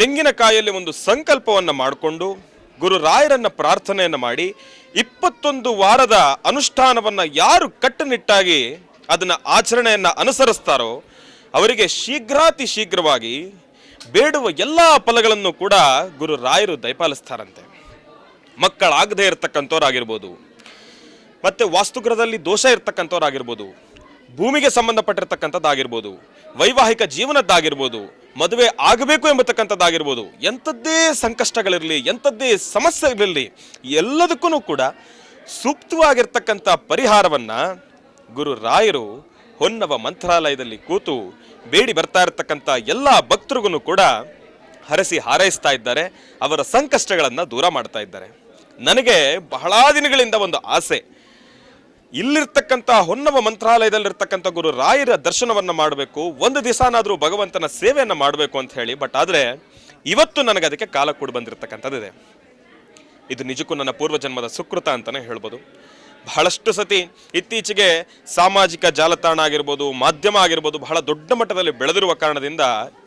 ತೆಂಗಿನಕಾಯಲ್ಲಿ ಒಂದು ಸಂಕಲ್ಪವನ್ನು ಮಾಡಿಕೊಂಡು ಗುರು ರಾಯರನ್ನ ಪ್ರಾರ್ಥನೆಯನ್ನು ಮಾಡಿ ಇಪ್ಪತ್ತೊಂದು ವಾರದ ಅನುಷ್ಠಾನವನ್ನು ಯಾರು ಕಟ್ಟುನಿಟ್ಟಾಗಿ ಅದನ್ನು ಆಚರಣೆಯನ್ನು ಅನುಸರಿಸ್ತಾರೋ ಅವರಿಗೆ ಶೀಘ್ರಾತಿ ಶೀಘ್ರವಾಗಿ ಬೇಡುವ ಎಲ್ಲ ಫಲಗಳನ್ನು ಕೂಡ ಗುರು ರಾಯರು ದಯಪಾಲಿಸ್ತಾರಂತೆ. ಮಕ್ಕಳಾಗದೇ ಇರತಕ್ಕಂಥವ್ರಾಗಿರ್ಬೋದು, ಮತ್ತು ವಾಸ್ತುಗ್ರಹದಲ್ಲಿ ದೋಷ ಇರ್ತಕ್ಕಂಥವ್ರಾಗಿರ್ಬೋದು, ಭೂಮಿಗೆ ಸಂಬಂಧಪಟ್ಟಿರ್ತಕ್ಕಂಥದ್ದಾಗಿರ್ಬೋದು, ವೈವಾಹಿಕ ಜೀವನದ್ದಾಗಿರ್ಬೋದು ಮದುವೆ ಆಗಬೇಕು ಎಂಬತಕ್ಕಂಥದ್ದಾಗಿರ್ಬೋದು, ಎಂಥದ್ದೇ ಸಂಕಷ್ಟಗಳಿರಲಿ, ಎಂಥದ್ದೇ ಸಮಸ್ಯೆಗಳಿರಲಿ, ಎಲ್ಲದಕ್ಕೂ ಕೂಡ ಸೂಕ್ತವಾಗಿರ್ತಕ್ಕಂಥ ಪರಿಹಾರವನ್ನು ಗುರು ರಾಯರು ಹೊನ್ನವ ಮಂತ್ರಾಲಯದಲ್ಲಿ ಕೂತು ಬೇಡಿ ಬರ್ತಾ ಇರತಕ್ಕಂಥ ಎಲ್ಲ ಭಕ್ತರಿಗೂ ಕೂಡ ಹರಸಿ ಹಾರೈಸ್ತಾ ಇದ್ದಾರೆ, ಅವರ ಸಂಕಷ್ಟಗಳನ್ನು ದೂರ ಮಾಡ್ತಾ ಇದ್ದಾರೆ. ನನಗೆ ಬಹಳ ದಿನಗಳಿಂದ ಒಂದು ಆಸೆ ಇಲ್ಲಿರ್ತಕ್ಕಂಥ ಹೊನ್ನವ ಮಂತ್ರಾಲಯದಲ್ಲಿರ್ತಕ್ಕಂಥ ಗುರು ರಾಯರ ದರ್ಶನವನ್ನು ಮಾಡಬೇಕು, ಒಂದು ದಿವಸನಾದರೂ ಭಗವಂತನ ಸೇವೆಯನ್ನು ಮಾಡಬೇಕು ಅಂತ ಹೇಳಿ, ಬಟ್ ಆದರೆ ಇವತ್ತು ನನಗೆ ಅದಕ್ಕೆ ಕಾಲ ಕೂಡ ಬಂದಿರತಕ್ಕಂಥದ್ದಿದೆ ಇದು ನಿಜಕ್ಕೂ ನನ್ನ ಪೂರ್ವಜನ್ಮದ ಸುಕೃತ ಅಂತಲೇ ಹೇಳ್ಬೋದು. ಬಹಳಷ್ಟು ಸತಿ ಇತ್ತೀಚೆಗೆ ಸಾಮಾಜಿಕ ಜಾಲತಾಣ ಆಗಿರ್ಬೋದು, ಮಾಧ್ಯಮ ಆಗಿರ್ಬೋದು, ಬಹಳ ದೊಡ್ಡ ಮಟ್ಟದಲ್ಲಿ ಬೆಳೆದಿರುವ ಕಾರಣದಿಂದ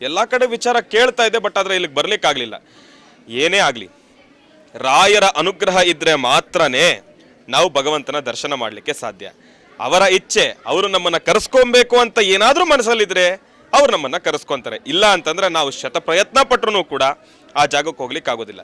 ಎಲ್ಲ ಕಡೆ ವಿಚಾರ ಕೇಳ್ತಾ ಇದೆ, ಬಟ್ ಆದರೆ ಇಲ್ಲಿಗೆ ಬರಲಿಕ್ಕಾಗಲಿಲ್ಲ. ಏನೇ ಆಗಲಿ, ರಾಯರ ಅನುಗ್ರಹ ಇದ್ದರೆ ಮಾತ್ರನೇ ನಾವು ಭಗವಂತನ ದರ್ಶನ ಮಾಡಲಿಕ್ಕೆ ಸಾಧ್ಯ. ಅವರ ಇಚ್ಛೆ, ಅವರು ನಮ್ಮನ್ನ ಕರೆಸ್ಕೊಬೇಕು ಅಂತ ಏನಾದರೂ ಮನಸ್ಸಲ್ಲಿದ್ರೆ ಅವ್ರು ನಮ್ಮನ್ನ ಕರೆಸ್ಕೊತಾರೆ. ಇಲ್ಲ ಅಂತಂದ್ರೆ ನಾವು ಶತ ಪ್ರಯತ್ನ ಪಟ್ಟರೂ ಕೂಡ ಆ ಜಾಗಕ್ಕೆ ಹೋಗ್ಲಿಕ್ಕೆ ಆಗೋದಿಲ್ಲ